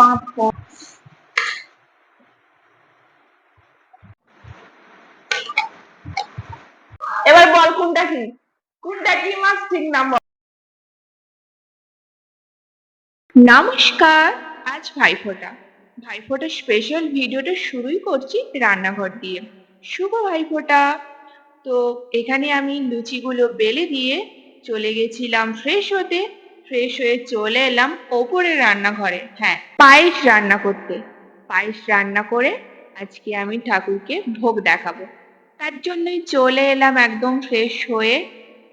পাঁপড় এবার বল কোনটা কি? কোনটা কি মাছ? ঠিক নাম নমস্কার। আজ ভাইফোঁটা। ভাইফোঁটা স্পেশাল ভিডিওটা শুরুই করছি রান্নাঘর দিয়ে। শুভ ভাইফোঁটা। তো এখানে আমি লুচিগুলো বেলে দিয়ে চলে গেছিলাম ফ্রেশ হতে। ফ্রেশ হয়ে চলে এলাম ওপরে রান্নাঘরে। হ্যাঁ পায়েস রান্না করতে। পায়েস রান্না করে আজকে আমি ঠাকুরকে ভোগ দেখাবো। তার জন্যই চলে এলাম একদম ফ্রেশ হয়ে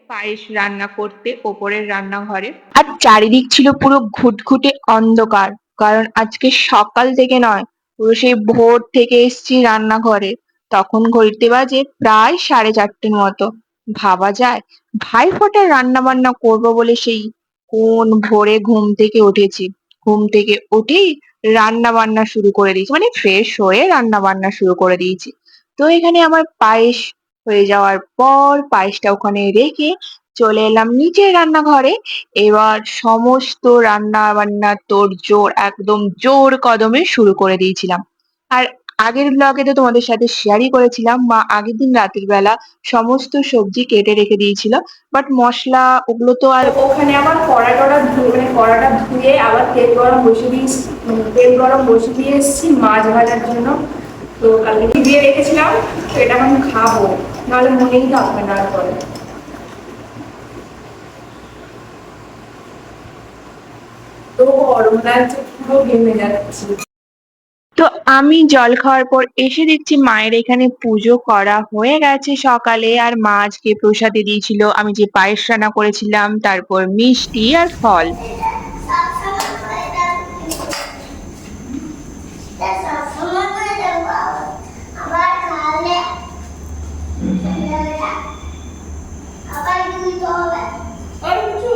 পায়েস রান্না করতে ওপরের রান্নাঘরে। আর চারিদিক ছিল পুরো ঘুটঘুটে অন্ধকার, কারণ আজকে সকাল থেকে নয়, পুরো সেই ভোর থেকে এসছি রান্নাঘরে। তখন ঘড়িতে বাজে প্রায় সাড়ে চারটের মতো। ভাবা যায়, ভাই ফোটার রান্না বান্না করব বলে সেই কোন ভোরে ঘুম থেকে উঠেছি? ঘুম থেকে উঠেই রান্না বান্না শুরু করে দিয়েছি। মানে ফ্রেশ হয়ে রান্না বান্না শুরু করে দিয়েছি। তো এখানে আমার পায়েস হয়ে যাওয়ার পর পায়েসটা ওখানে রেখে চলে এলাম নিচের রান্নাঘরে। এবার সমস্ত রান্না বান্না তোর জোর, একদম জোর কদমে শুরু করে দিয়েছিলাম। আর আগের ব্লগে তো তোমাদের সাথে শেয়ারই করেছিলাম। মা আগের দিন রাতের বেলা সমস্ত সবজি কেটে রেখে দিয়েছিল। বাট মশলা ওগুলো তো আর ওখানে আমার কড়া টড়া ধুয়ে মানে কড়াটা ধুয়ে আবার তেল গরম বসে দিয়ে তেল গরম বসে দিয়ে এসেছি মাছ ভাজার জন্য। তো কালকে দিয়ে রেখেছিলাম? তো এটা এখন খাব। নাহলে মনেই থাকবে না আর তো গরম লাগছে, পুরো ঘেমে যাচ্ছে। তো আমি জল খাওয়ার পর এসে দেখছি মায়ের এখানে পুজো করা হয়ে গেছে সকালে। আর মা আজকে প্রসাদে দিয়েছিল, আমি যে পায়েস রান্না করেছিলাম, তারপর মিষ্টি আর ফল আবার খাওয়ালে আবার দিতে হবে আর কিছু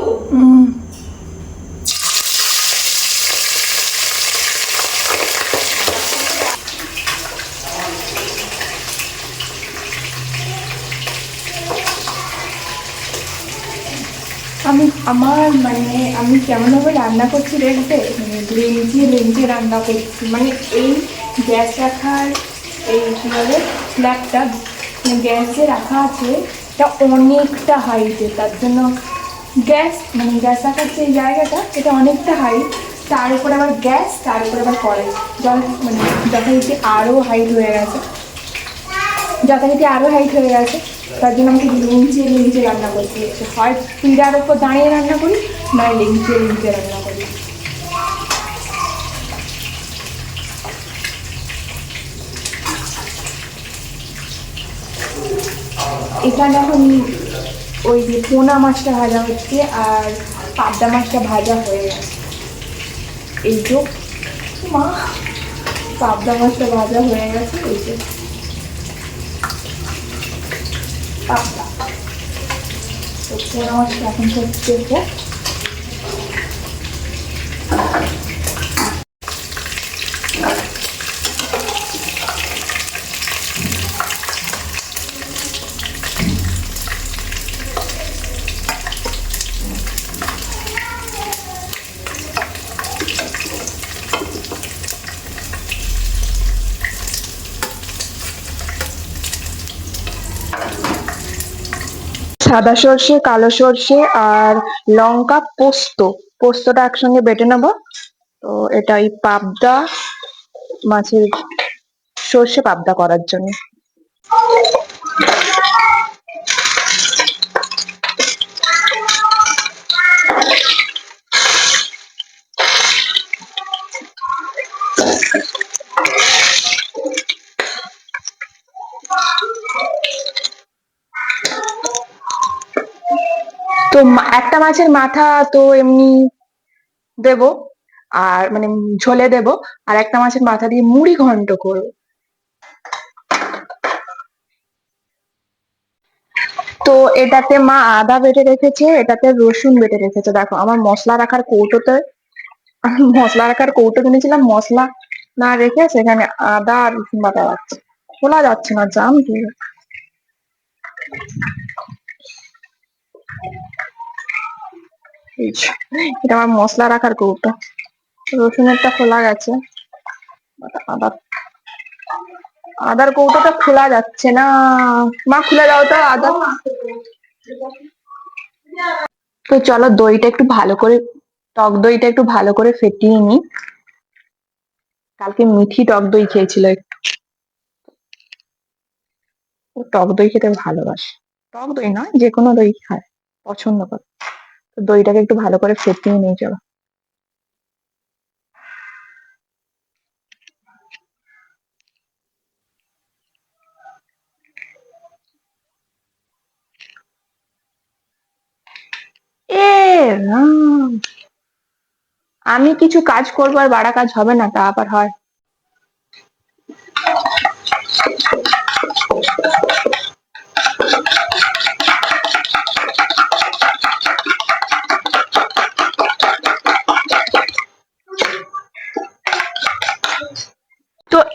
আমি আমার মানে আমি কেমনভাবে রান্না করছি দেখবে লেঞ্চে লেঞ্চে রান্না করছি। মানে এই গ্যাস রাখার, এই কী বলে, স্ল্যাবটা মানে গ্যাস রাখা আছে, এটা অনেকটা হাইটে তার জন্য গ্যাস মানে গ্যাস রাখার যে জায়গাটা, এটা অনেকটা হাইট তার উপর আবার গ্যাস, তার উপর আবার কড়াই। জল মানে যথারীতি আরও হাইট হয়ে গেছে। যথারীতি আরও হাইট হয়ে গেছে। তার জন্য আমাকে লিঞ্চে লিঞ্চে রান্না করতে। হচ্ছে হয় পিঁড়ার ওপর দাঁড়িয়ে রান্না করি নয় লিঞ্চে লিঞ্চে রান্না করি। এখানে এখন ওই যে পোনা মাছটা ভাজা হচ্ছে আর পাবদা মাছটা ভাজা হয়ে গেছে। এই তো, মা, পাবদা মাছটা ভাজা হয়ে গেছে, এই যে পাবদা তো পোনা মাছটা এখন হচ্ছে হোক সাদা সর্ষে, কালো সর্ষে আর লঙ্কা পোস্ত। পোস্তটা একসঙ্গে বেটে নেব। তো এটা এই পাবদা, মাছের সর্ষে পাবদা করার জন্য। একটা মাছের মাথা তো এমনি দেবো, আর মানে ঝোলে দেবো, আর একটা মাছের মাথা দিয়ে মুড়ি ঘন্ট করব। তো এটাতে মা আদা বেটে রেখেছে, এটাতে রসুন বেটে রেখেছে। দেখো, আমার মশলা রাখার কৌটোতে, মশলা রাখার কৌটো কিনেছিলাম, মশলা না রেখে সেখানে আদা আর রসুন বাটা রাখছে। খোলা যাচ্ছে না, জাম কি এটা আমার মশলা রাখার কৌটো। রসুনেরটা খোলা গেছে। আদার আদার কৌটোটা খোলা যাচ্ছে না। মা, খুলে দাও তো আদা তো চলো দইটা একটু ভালো করে টক দইটা একটু ভালো করে ফেটিয়ে নি কালকে মিঠি টক দই খেয়েছিল একটু টক দই খেতে ভালোবাসে। টক দই নয় যে কোনো দই খায়। পছন্দ করে। তো দইটাকে একটু ভালো করে ফেটিয়ে নিয়ে যাব আমি কিছু কাজ করব আর বাড়া কাজ হবে না, তা আবার হয়।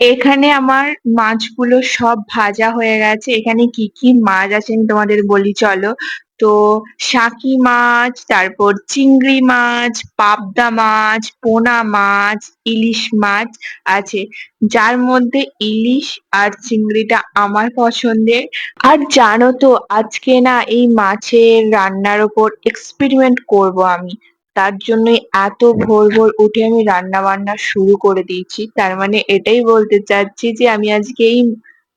এখানে আমার মাছগুলো সব ভাজা হয়ে গেছে। এখানে কি কি মাছ আছে আমি তোমাদের বলি, চলো। তো শাকি মাছ, তারপর চিংড়ি মাছ, পাবদা মাছ, পোনা মাছ, ইলিশ মাছ আছে। যার মধ্যে ইলিশ আর চিংড়িটা আমার পছন্দের। আর জানো তো, আজকে না এই মাছের রান্নার ওপর এক্সপেরিমেন্ট করব আমি। তার জন্যই এত ভোর ভোর উঠে আমি রান্না বান্না শুরু করে দিয়েছি। তার মানে এটাই বলতে চাচ্ছি যে আমি আজকে এই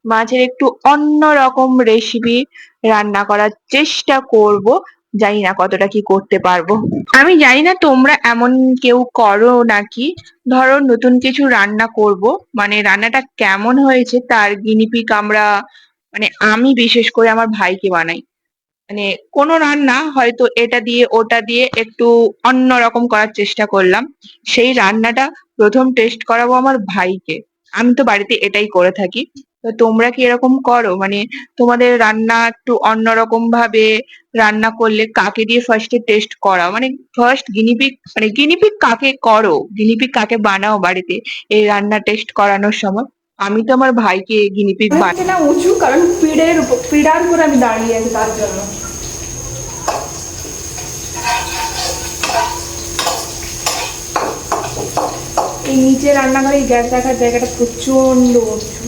মাছের একটু অন্য রকম রেসিপি রান্না করার চেষ্টা করব। জানি না কতটা কি করতে পারব। আমি জানি না তোমরা এমন কেউ করো নাকি? ধরো নতুন কিছু রান্না করব। মানে রান্নাটা কেমন হয়েছে? তার গিনিপিক আমরা মানে আমি বিশেষ করে আমার ভাইকে বানাই। মানে কোনো রান্না হয়তো এটা দিয়ে, ওটা দিয়ে একটু অন্যরকম করার চেষ্টা করলাম। সেই রান্নাটা প্রথম টেস্ট করাবো আমার ভাইকে। আমি তো বাড়িতে এটাই করে থাকি। তোমরা কি এরকম করো? মানে তোমাদের রান্না একটু অন্যরকম ভাবে রান্না করলে কাকে দিয়ে ফার্স্টে টেস্ট করাও? মানে ফার্স্ট গিনিপিক মানে গিনিপিক কাকে করো? গিনিপিক কাকে বানাও বাড়িতে এই রান্না টেস্ট করানোর সময়? আমি তো আমার ভাইকে গিনিপিক বানাই না উঁচু, কারণ পিড়ের পিড়ার উপর আমি দাঁড়িয়ে আছি তার জন্য। এই নিচে রান্নাঘরে এই গ্যাস রাখার জায়গাটা প্রচণ্ড উঁচু।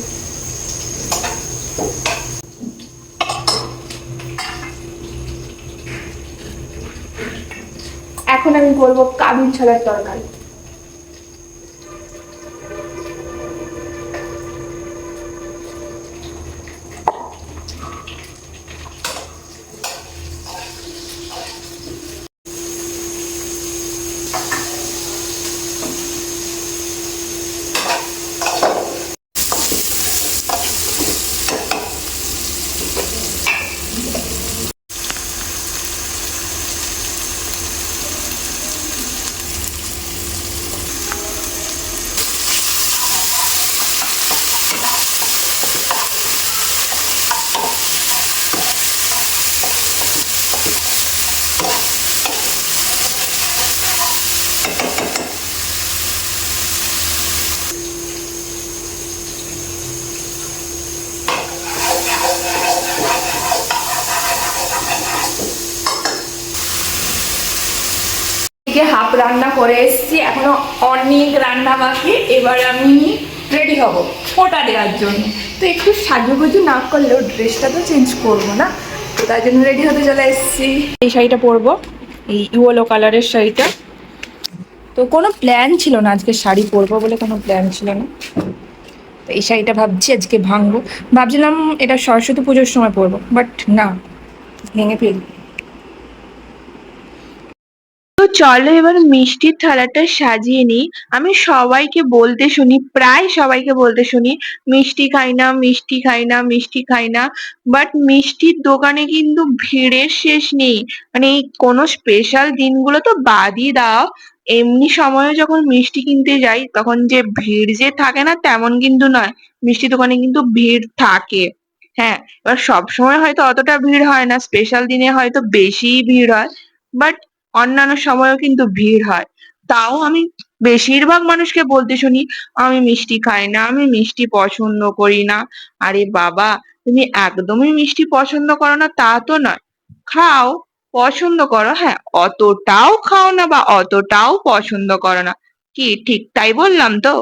এখন আমি করব কাবিল ছোলার তরকারি। করে এসেছি, এখনও অনেক রান্না বাকি, এবার আমি রেডি হব ফোটা দেওয়ার জন্য। তো একটু সাজুগুজু না করলেও ড্রেসটা তো চেঞ্জ করব না, তো তার জন্য রেডি হতে চলে এসেছি। এই শাড়িটা পরবো, এই ইয়েলো কালারের শাড়িটা। তো কোনো প্ল্যান ছিল না আজকে শাড়ি পরবো বলে কোনো প্ল্যান ছিল না। তো এই শাড়িটা ভাবছি আজকে ভাঙবো। ভাবছিলাম এটা সরস্বতী পুজোর সময় পরবো বাট না, ভেঙে ফেলব তো চলো এবার মিষ্টির থালাটা সাজিয়ে নিই। আমি সবাইকে বলতে শুনি, প্রায় সবাইকে বলতে শুনি, মিষ্টি খাই না, মিষ্টি খাই না, মিষ্টি খাই না। বাট মিষ্টির দোকানে কিন্তু ভিড়ের শেষ নেই। মানে কোনো স্পেশাল দিনগুলো তো বাদই দাও। এমনি সময়ে যখন মিষ্টি কিনতে যাই, তখন যে ভিড় যে থাকে না, তেমন কিন্তু নয়। মিষ্টি দোকানে কিন্তু ভিড় থাকে। হ্যাঁ এবার সবসময় হয়তো অতটা ভিড় হয় না স্পেশাল দিনে হয়তো বেশিই ভিড় হয়। বাট অন্যান্য সময়ও কিন্তু ভিড় হয়। তাও আমি বেশিরভাগ মানুষকে বলতে শুনি, আমি মিষ্টি খাই না, আমি মিষ্টি পছন্দ করি না। আরে বাবা, তুমি একদমই মিষ্টি পছন্দ করো না, তা তো নয়। খাও, পছন্দ করো হ্যাঁ অতটাও খাও না বা অতটাও পছন্দ করো না। কি, ঠিক তাই বললাম তো?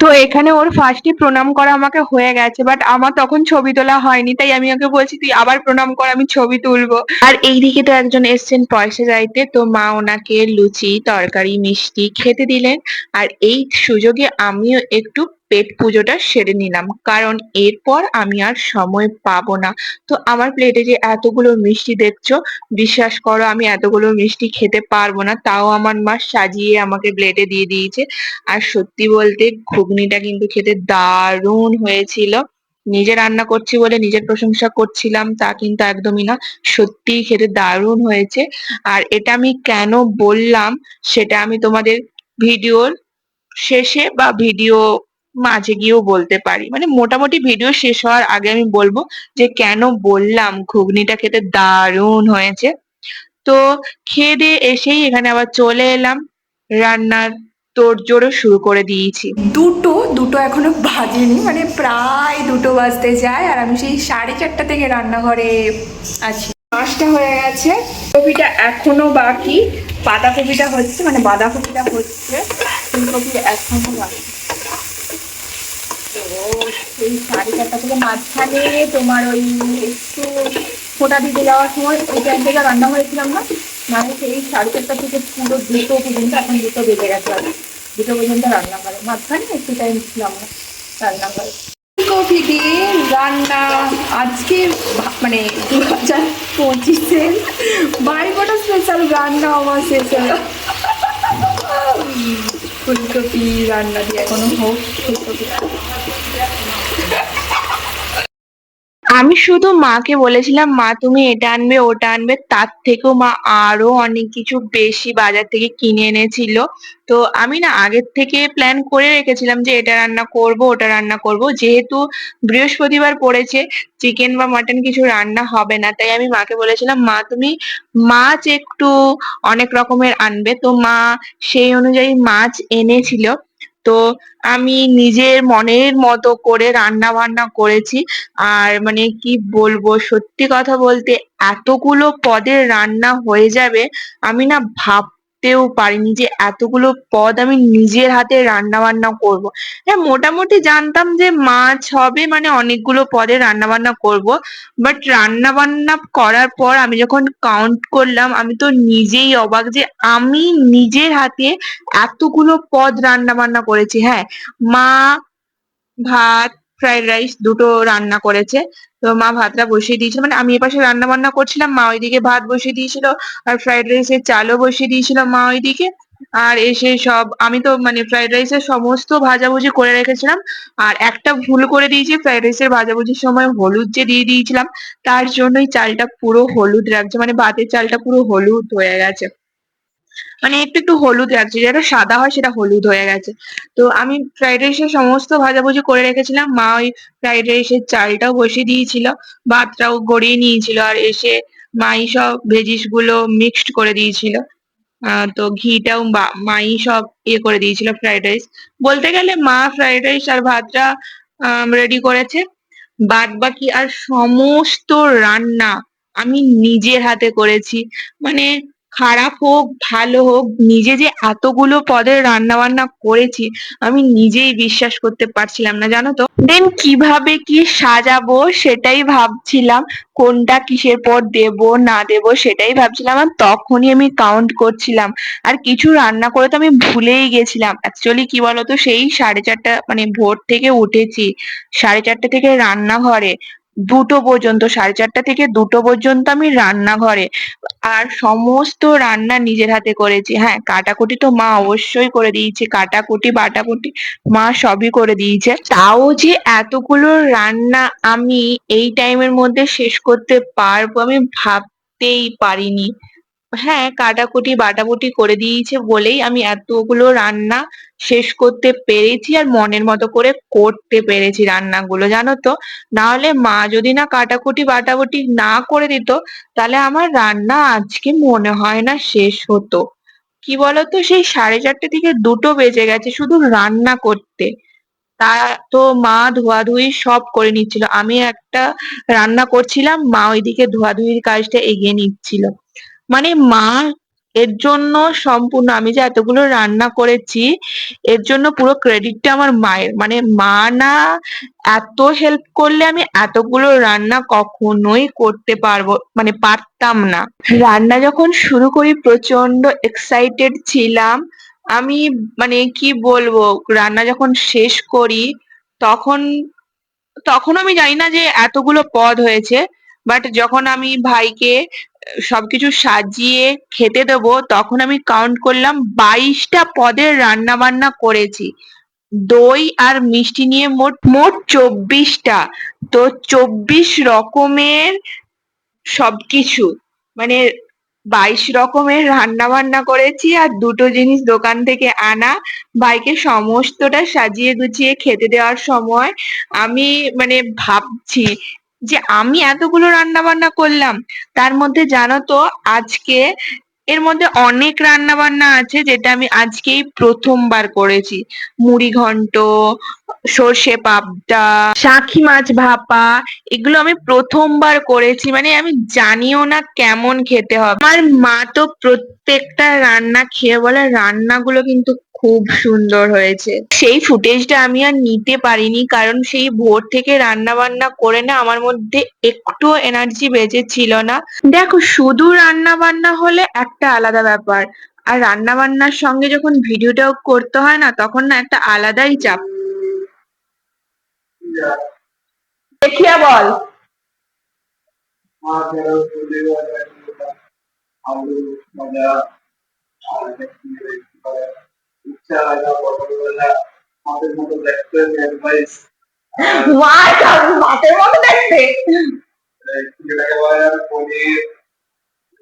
তো এখানে ওর ফার্স্টই প্রণাম করা আমাকে হয়ে গেছে বাট আমার তখন ছবি তোলা হয়নি, তাই আমি ওকে বলছি, তুই আবার প্রণাম কর, আমি ছবি তুলবো। আর এইদিকে তো একজন এসছেন পয়সা যাইতে তো মা ওনাকে লুচি, তরকারি, মিষ্টি খেতে দিলেন। আর এই সুযোগে আমিও একটু পেট পুজোটা সেরে নিলাম। কারণ এরপর আমি আর সময় পাবো না। তো আমার প্লেটে যে এতগুলো মিষ্টি দেখছ, বিশ্বাস করো আমি এতগুলো মিষ্টি খেতে পারব না। তাও আমার মা সাজিয়ে আমাকে প্লেটে দিয়ে দিয়েছে। আর সত্যি বলতে ঘুগনিটা কিন্তু খেতে দারুণ হয়েছিল। নিজে রান্না করছি বলে নিজের প্রশংসা করছিলাম, তা কিন্তু একদমই না। সত্যিই খেতে দারুণ হয়েছে। আর এটা আমি কেন বললাম, সেটা আমি তোমাদের ভিডিওর শেষে বা ভিডিও মাঝে গিয়েও বলতে পারি। মানে মোটামুটি ভিডিও শেষ হওয়ার আগে আমি বলব যে, কেন বললাম ঘুগনিটা খেতে দারুণ হয়েছে। তো খেয়ে দিয়ে এসেই এখানে আবার চলে এলাম। রান্নার তোড়জোড়ও শুরু করে দিয়েছি। দুটো দুটো এখনও বাজেনি মানে প্রায় দুটো বাজতে যায় আর আমি সেই সাড়ে চারটা থেকে রান্নাঘরে আছি। পাঁচটা হয়ে গেছে, কপিটা এখনও বাকি। বাঁধাকপিটা হচ্ছে মানে বাঁধাকপিটা হচ্ছে, ফুলকপি এখনও বাকি। সেই সাড়ে চারটা থেকে মাঝখানে তোমার ওই একটু ফোটা দিতে যাওয়ার সময় ওই টাইম থেকে রান্না হয়েছিলাম না মানে সেই সাড়ে চারটা থেকে পুরো দুটো পর্যন্ত এখন দুটো বেজে গেছে আর দুটো পর্যন্ত রান্না করে। মাঝখানে একটু টাইম ছিলাম না রান্না করে। কফি দিয়ে রান্না। আজকে মানে দু হাজার পঁচিশের স্পেশাল রান্না আমার শেষ হলো ফুলকপি রান্না দিয়ে এখনও হোক, ফুলকপি। আমি শুধু মাকে বলেছিলাম, মা, তুমি এটা আনবে, ওটা আনবে। তার থেকেও মা আরও অনেক কিছু বেশি বাজার থেকে কিনে এনেছিল। তো আমি না আগের থেকে প্ল্যান করে রেখেছিলাম যে এটা রান্না করব, ওটা রান্না করব। যেহেতু বৃহস্পতিবার পড়েছে চিকেন বা মাটন কিছু রান্না হবে না, তাই আমি মাকে বলেছিলাম, মা, তুমি মাছ একটু অনেক রকমের আনবে। তো মা সেই অনুযায়ী মাছ এনেছিল। তো আমি নিজের মনের মতো করে রান্না বান্না করেছি। আর মানে কি বলব, সত্যি কথা বলতে এতগুলো পদের রান্না হয়ে যাবে, আমি না ভাবতেও পারিনি যে এতগুলো পদ আমি নিজের হাতে রান্না বান্না করব। হ্যাঁ মোটামুটি জানতাম যে মাছ হবে মানে অনেকগুলো পদে রান্না বান্না করব। বাট রান্না বান্না করার পর আমি যখন কাউন্ট করলাম, আমি তো নিজেই অবাক যে আমি নিজের হাতে এতগুলো পদ রান্না বান্না করেছি। হ্যাঁ মা, ভাত ফ্রাইড রাইস দুটো রান্না করেছে। তো মা ভাতটা বসিয়ে দিয়েছিল। মানে আমি এপাশে রান্না বান্না করছিলাম, মা ওইদিকে ভাত বসিয়ে দিয়েছিল আর ফ্রাইড রাইসের চালও বসিয়ে দিয়েছিল মা ওইদিকে। আর এসে সব, আমি তো মানে ফ্রাইড রাইসের সমস্ত ভাজাভুজি করে রেখেছিলাম। আর একটা ভুল করে দিয়েছি ফ্রাইড রাইসের ভাজাভুজির সময় হলুদ যে দিয়ে দিয়েছিলাম, তার জন্যই চালটা পুরো হলুদ রাখছে মানে ভাতের চালটা পুরো হলুদ হয়ে গেছে। মানে একটু একটু হলুদ রাখছে যেটা সাদা হয় সেটা হলুদ হয়ে গেছে। তো আমি ফ্রাইড রাইসের সমস্ত ভাজাভুজি করে রেখেছিলাম। মা ওই ফ্রাইড রাইসের চালটাও বসিয়ে দিয়েছিল, ভাতটাও গড়িয়ে নিয়েছিল আর এসে মাই সব ভেজিসগুলো মিক্সড করে দিয়েছিল। তো ঘিটাও মাই সব ইয়ে করে দিয়েছিল ফ্রাইড রাইস। বলতে গেলে মা ফ্রাইড রাইস আর ভাতটা রেডি করেছে। বাদ বাকি আর সমস্ত রান্না আমি নিজের হাতে করেছি। মানে খারাপ হোক, ভালো হোক, নিজে যে এতগুলো পদের রান্না বান্না করেছি, আমি নিজেই বিশ্বাস করতে পারছিলাম না, জানো তো? দেন কীভাবে কি সাজাবো সেটাই ভাবছিলাম, কোনটা কিসের পর দেব, না দেব সেটাই ভাবছিলাম, আর তখনই আমি কাউন্ট করছিলাম। আর কিছু রান্না করে তো আমি ভুলেই গেছিলাম। অ্যাকচুয়ালি কি বলতো, সেই সাড়ে চারটা মানে ভোর থেকে উঠেছি, সাড়ে চারটে থেকে রান্নাঘরে। দুটো পর্যন্ত, সাড়ে চারটা থেকে দুটো পর্যন্ত আমি রান্নাঘরে। আর সমস্ত রান্না নিজের হাতে করেছি। হ্যাঁ কাটাকুটি তো মা অবশ্যই করে দিয়েছে। কাটাকুটি, বাটাকুটি মা সবই করে দিয়েছে। তাও যে এতগুলো রান্না আমি এই টাইমের মধ্যে শেষ করতে পারব আমি ভাবতেই পারিনি। হ্যাঁ কাটাকুটি, বাটাকুটি করে দিয়েছে বলেই আমি এতগুলো রান্না শেষ করতে পেরেছি আর মনের মতো করে করতে পেরেছি রান্নাগুলো, জানো তো? না হলে মা যদি না কাটাকুটি, বাটাকুটি না করে দিত, তাহলে আমার রান্না আজকে মনে হয় না শেষ হতো। কি বলতো? সেই সাড়ে চারটে থেকে দুটো বেজে গেছে শুধু রান্না করতে। তা তো মা ধোয়াধুয়ি সব করে নিচ্ছিল। আমি একটা রান্না করছিলাম, মা ওইদিকে ধোয়াধুয়ির কাজটা এগিয়ে নিচ্ছিল। মানে মা এর জন্য সম্পূর্ণ, আমি যে এতগুলো রান্না করেছি, এর জন্য পুরো ক্রেডিটটা আমার মায়ের। মানে মা না এত হেল্প করলে আমি এতগুলো রান্না কখনোই করতে পারব মানে পারতাম না। রান্না যখন শুরু করি প্রচণ্ড এক্সাইটেড ছিলাম। আমি মানে কি বলব, রান্না যখন শেষ করি, তখন তখন আমি জানি না যে এতগুলো পদ হয়েছে বাট যখন আমি ভাইকে সবকিছু সাজিয়ে খেতে দেবো, তখন আমি কাউন্ট করলাম বাইশটা পদের রান্না বান্না করেছি। দই আর মিষ্টি নিয়ে মোট মোট চব্বিশটা। তো চব্বিশ রকমের সবকিছু মানে বাইশ রকমের রান্না বান্না করেছি আর দুটো জিনিস দোকান থেকে আনা। ভাইকে সমস্তটা সাজিয়ে গুছিয়ে খেতে দেওয়ার সময় আমি মানে ভাবছি যে আমি এতগুলো রান্না বান্না করলাম তার মধ্যে জানো তো আজকে এর মধ্যে অনেক রান্না বান্না আছে যেটা আমি আজকেই প্রথমবার করেছি। মুড়ি ঘন্ট, সর্ষে পাবদা, শাঁখি মাছ ভাপা, এগুলো আমি প্রথমবার করেছি। মানে আমি জানিও না কেমন খেতে হবে। আমার মা তো প্রত্যেকটা রান্না খেয়ে বলে, রান্নাগুলো কিন্তু খুব সুন্দর হয়েছে। সেই ফুটেজটা আমি আর নিতে পারিনি, কারণ সেই ভোর থেকে রান্না বান্না করে না আমার মধ্যে একটু এনার্জি বেঁচে ছিল না। দেখো, শুধু রান্না বান্না হলে একটা আলাদা ব্যাপার। আর রান্না বান্নার সঙ্গে যখন ভিডিওটাও করতে হয় না তখন না একটা আলাদাই চাপ। দেখিয়া বল। মা ফেরত চলে গেলে আলু ভাজা আর ইচ্ছা না পটল ভাজা আমাদের মতো দেখতে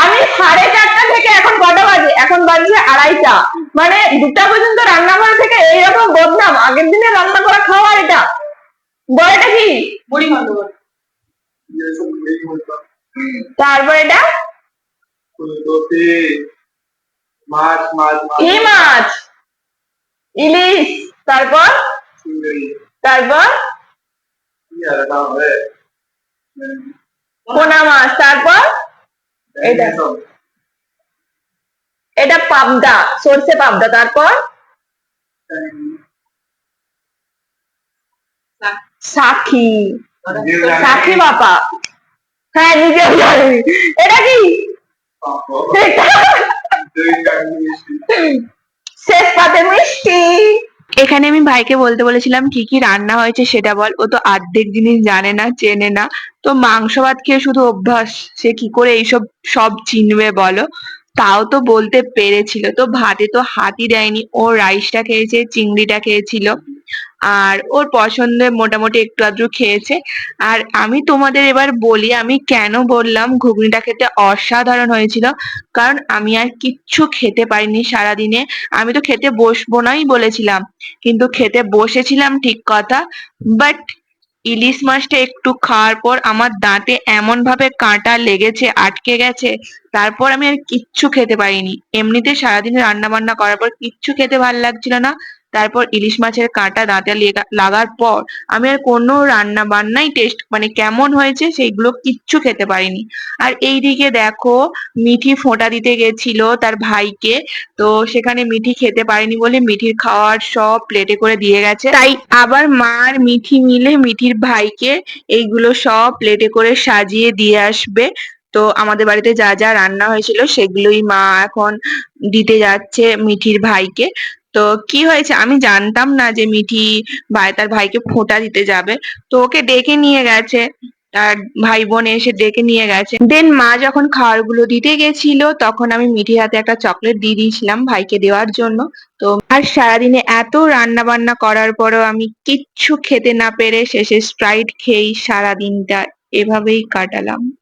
আমি সাড়ে চারটা থেকে এখন কটা বাজে? এখন বাজছে আড়াইটা। মানে দুটা পর্যন্ত রান্নাঘর থেকে এইরকম বদনাম। আগের দিনে রান্না করা খাবার এটা। বড়টা কি? মুড়ি ঘন্ট তারপর এটা? মাছ মাছ মাছ। কি মাছ? ইলিশ। তারপর? তারপর? পোনা মাছ তারপর? এটা। এটা পাবদা সর্ষে পাবদা তারপর? সাক্ষী। সাক্ষী বাপা হ্যাঁ জানি এটা কি। শেষ পাতে মিষ্টি। এখানে আমি ভাইকে বলতে বলেছিলাম, কি কি রান্না হয়েছে সেটা বল। ও তো অর্ধেক জিনিস জানে না, চেনে না। তো মাংস ভাত খেয়ে শুধু অভ্যাস। সে কি করে এইসব, সব চিনবে বলো? তাও তো বলতে পেরেছিল। তো ভাতে তো হাতই দেয়নি। ও রাইসটা খেয়েছে, চিংড়িটা খেয়েছিল। আর ওর পছন্দের মোটামুটি একটু আধটু খেয়েছে। আর আমি তোমাদের এবার বলি, আমি কেন বললাম ঘুগনিটা খেতে অসাধারণ হয়েছিল। কারণ আমি আর কিচ্ছু খেতে পারিনি সারাদিনে। আমি তো খেতে বসবো নাই বলেছিলাম। কিন্তু খেতে বসেছিলাম ঠিক কথা। বাট ইলিশ মাছটা একটু খাওয়ার পর আমার দাঁতে এমন ভাবে কাঁটা লেগেছে, আটকে গেছে, তারপর আমি আর কিচ্ছু খেতে পারিনি। এমনিতে সারাদিন রান্না বান্না করার পর কিচ্ছু খেতে ভালো লাগছিল না। তারপর ইলিশ মাছের কাঁটা দাঁতে লেগা- লাগার পর আমি আর কোনো রান্না বান্নাই টেস্ট মানে কেমন হয়েছে সেইগুলো কিচ্ছু খেতে পারিনি। আর এইদিকে দেখো মিঠি ফোঁটা দিতে গেছিল তার ভাইকে, তো সেখানে মিঠি খেতে পারেনি বলে মিঠির খাওয়ার সব প্লেটে করে দিয়ে গেছে। তাই আবার মা আর মিঠি মিলে মিঠির ভাইকে এইগুলো সব প্লেটে করে সাজিয়ে দিয়ে আসবে। তো আমাদের বাড়িতে যা যা রান্না হয়েছিল সেগুলোই মা এখন দিতে যাচ্ছে মিঠির ভাইকে। তো কি হয়েছে? আমি জানতাম না যে মিঠি ভাই তার ভাইকে ফোঁটা দিতে যাবে। তো ওকে ডেকে নিয়ে গেছে। আর ভাই বোন এসে ডেকে নিয়ে গেছে। দেন মা যখন খাবারগুলো দিতে গেছিল, তখন আমি মিঠির হাতে একটা চকলেট দিয়ে দিয়েছিলাম ভাইকে দেওয়ার জন্য। তো আর সারাদিনে এত রান্না বান্না করার পরেও আমি কিচ্ছু খেতে না পেরে শেষে স্প্রাইট খেয়েই সারাদিনটা এভাবেই কাটালাম।